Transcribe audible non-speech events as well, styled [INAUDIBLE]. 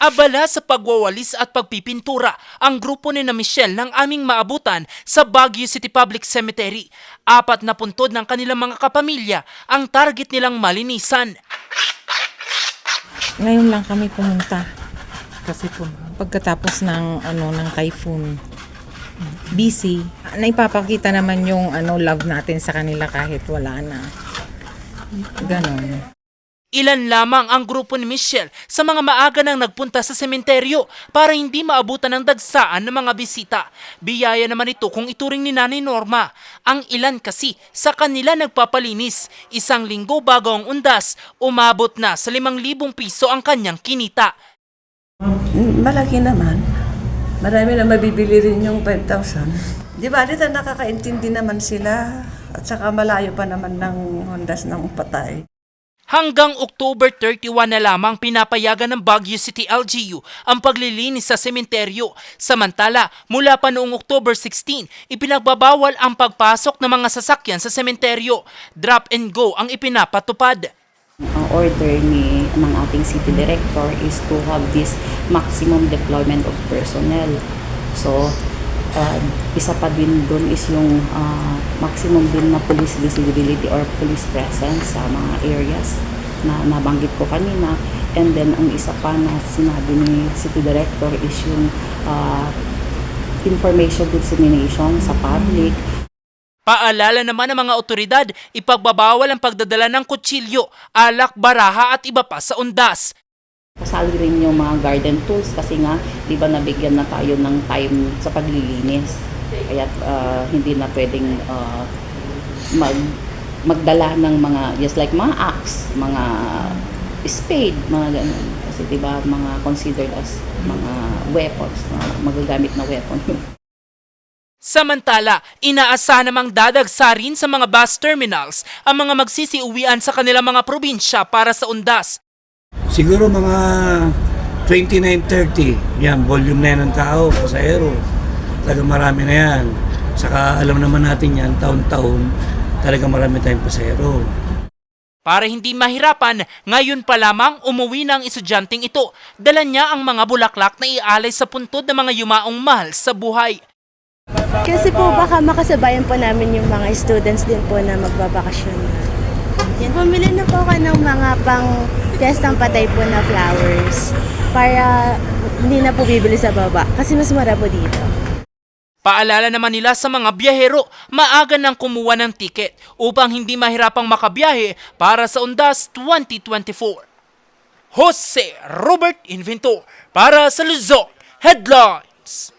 Abala sa pagwawalis at pagpipintura ang grupo ni na Michelle ng aming maabutan sa Baguio City Public Cemetery. Apat na puntod ng kanilang mga kapamilya ang target nilang malinisan. Ngayon lang kami pumunta. Kasi po, pagkatapos ng ano ng typhoon, busy. Naipapakita naman yung ano love natin sa kanila kahit wala na. Ganon. Ilan lamang ang grupo ni Michelle sa mga maaga nang nagpunta sa sementeryo para hindi maabutan ng dagsaan ng mga bisita. Biyaya naman ito kung ituring ni Nanay Norma. Ang ilan kasi sa kanila nagpapalinis. Isang linggo bago ang undas, umabot na sa 5,000 piso ang kanyang kinita. Malaki naman. Marami na mabibili rin yung 5,000. Di ba, dito nakakaintindi naman sila. At saka malayo pa naman ng hondas ng patay. Hanggang October 31 na lamang pinapayagan ng Baguio City LGU ang paglilinis sa sementeryo. Samantala, mula pa noong October 16, ipinagbabawal ang pagpasok ng mga sasakyan sa sementeryo. Drop and go ang ipinapatupad. Ang order ni ng ating city director is to have this maximum deployment of personnel. So, uh, isa pa din doon is yung uh, maximum din na police visibility or police presence sa mga areas na nabanggit ko kanina. And then, ang isa pa na sinabi ni city director is yung uh, information dissemination sa public Paalala naman ng mga otoridad, ipagbabawal ang pagdadala ng kutsilyo, alak, baraha at iba pa sa undas. Kasali rin yung mga garden tools kasi nga, di ba nabigyan na tayo ng time sa paglilinis. Kaya ah, hindi na pwedeng ah, mag, magdala ng mga, just like mga axe, mga spade, mga ganun. Kasi di ba mga considered as mga weapons, mga magagamit na weapon. [LAUGHS] Samantala, inaasahan namang dadagsa rin sa mga bus terminals ang mga magsisiuwian sa kanilang mga probinsya para sa undas. Siguro mga 29-30, yan, volume na yan ng tao, pasahero. Talaga marami na yan. Saka alam naman natin yan, taon-taon, talaga marami tayong pasahero. Para hindi mahirapan, ngayon pa lamang umuwi na ang estudyanteng ito. Dala niya ang mga bulaklak na ialay sa puntod ng mga yumaong mahal sa buhay. Kasi po baka makasabayan po namin yung mga students din po na magbabakasyon. Yan, pumili na po ako ng mga pang piyestang patay po na flowers para hindi na po bibili sa baba kasi mas mura po dito. Paalala naman nila sa mga biyahero, maaga nang kumuha ng tiket upang hindi mahirapang makabiyahe para sa Undas 2024. Jose Robert Inventor para sa Luzon Headlines.